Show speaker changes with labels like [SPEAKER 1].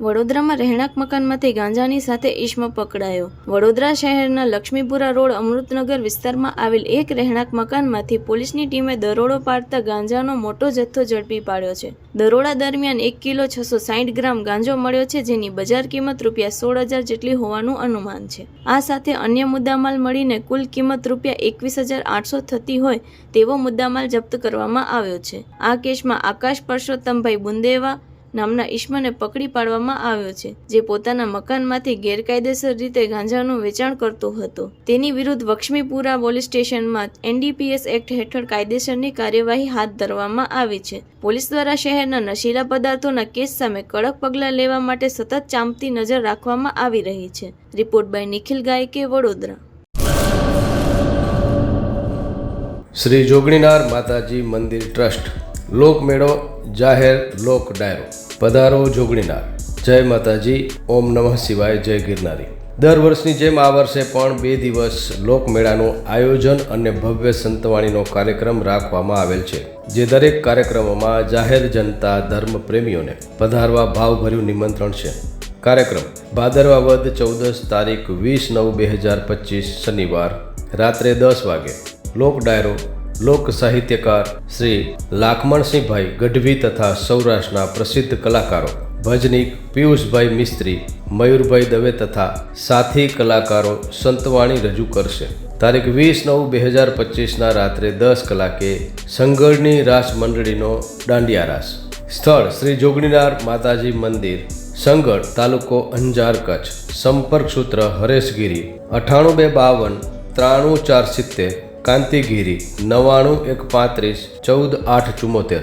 [SPEAKER 1] વડોદરામાં રહેણાંક મકાનમાંથી ગાંજાની સાથે ઈસમો પકડાયો. વડોદરા શહેરના લક્ષ્મીપુરા રોડ અમૃતનગર વિસ્તારમાં આવેલ એક રહેણાંક મકાનમાંથી પોલીસની ટીમે દરોડો પાડતા ગાંજાનો મોટો જથ્થો ઝડપી પાડ્યો છે. દરોડા દરમિયાન એક કિલો છસો સાઠ ગ્રામ ગાંજો મળ્યો છે, જેની બજાર કિંમત રૂપિયા સોળ હજાર જેટલી હોવાનું અનુમાન છે. આ સાથે અન્ય મુદ્દામાલ મળીને કુલ કિંમત રૂપિયા એકવીસ હજાર આઠસો થતી હોય તેવો મુદ્દામાલ જપ્ત કરવામાં આવ્યો છે. આ કેસમાં આકાશ પરસોત્તમભાઈ બુંદેવા નામના ઈશ્મને પકડી પાડવામાં આવ્યો છે, જે પોતાના મકાનમાંથી ગેરકાયદેસર રીતે ગાંજાનું વેચાણ કરતો હતો. તેની વિરુદ્ધ લક્ષ્મીપુરા પોલીસ સ્ટેશનમાં એનડીપીએસ એક્ટ હેઠળ કાયદેસરની કાર્યવાહી હાથ ધરવામાં આવી છે. પોલીસ દ્વારા શહેરના નશીલા પદાર્થોના કેસ સામે કડક પગલાં લેવા માટે સતત ચાંપતી નજર રાખવામાં આવી રહી છે. Report by Nikhil Gayake, Vadodara.
[SPEAKER 2] Shri જોગણીનાર માતાજી મંદિર ટ્રસ્ટ લોકમેળો જાહેર લોક ડાયરો, પધારો જોગણીનાર. જય માતાજી, ઓમ નમઃ શિવાય, જય ગિરનારી. દર વર્ષની જેમ આ વર્ષે પણ બે દિવસ લોકમેળાનું આયોજન અને ભવ્ય સંતવાણીનો કાર્યક્રમ રાખવામાં આવેલ છે, જે દરેક કાર્યક્રમોમાં જાહેર જનતા, ધર્મ પ્રેમીઓને પધારવા ભાવભર્યું નિમંત્રણ છે. કાર્યક્રમ ભાદરવા વદ ચૌદસ તારીખ વીસ નવ બે હજાર પચીસ શનિવાર રાત્રે દસ વાગે. લોક ડાયરો લોક સાહિત્યકાર શ્રી લાખમણસિંહભાઈ ગઢવી તથા સૌરાષ્ટ્રના પ્રસિદ્ધ કલાકારો ભજનીક પિયુષભાઈ મિસ્ત્રી, મયુરભાઈ દવે તથા સાથી કલાકારો સંતવાણી રજૂ કરશે. તારીખ વીસ નવ બે હજાર પચીસના રાત્રે દસ કલાકે સંગળની રાસ મંડળીનો દાંડિયા રાસ સ્થળ શ્રી જોગણીનાર માતાજી મંદિર સંગળ તાલુકો અંજાર કચ્છ. સંપર્ક સૂત્ર હરેશગીરી અઠાણું બે બાવન, ત્રાણું ચાર સિત્તેર કાંતિગીરી નવ્વાણું એક પાંત્રીસ ચૌદ આઠ ચુમ્મોતેર